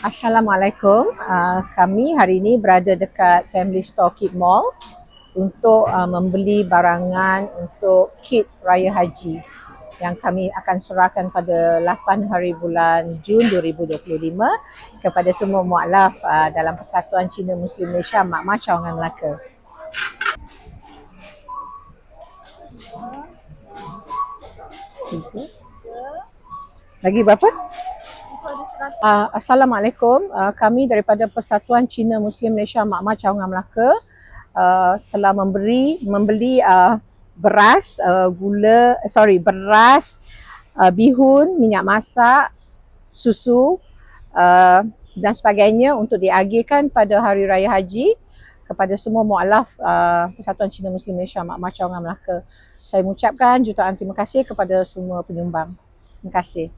Assalamualaikum. Uh, kami hari ini berada dekat Family Store Kit Mall untuk uh, membeli barangan untuk kit Raya Haji yang kami akan serahkan pada 8 hari bulan Jun 2025 kepada semua mualaf uh, dalam Persatuan Cina Muslim Malaysia Mak Mak Cawangan Melaka. Lagi berapa? Uh, Assalamualaikum. Uh, kami daripada Persatuan Cina Muslim Malaysia Mak Mak Cawangan Melaka uh, telah memberi membeli uh, beras, uh, gula, sorry, beras, uh, bihun, minyak masak, susu uh, dan sebagainya untuk diagihkan pada Hari Raya Haji kepada semua mualaf uh, Persatuan Cina Muslim Malaysia Mak Mak Cawangan Melaka. Saya mengucapkan jutaan terima kasih kepada semua penyumbang. Terima kasih.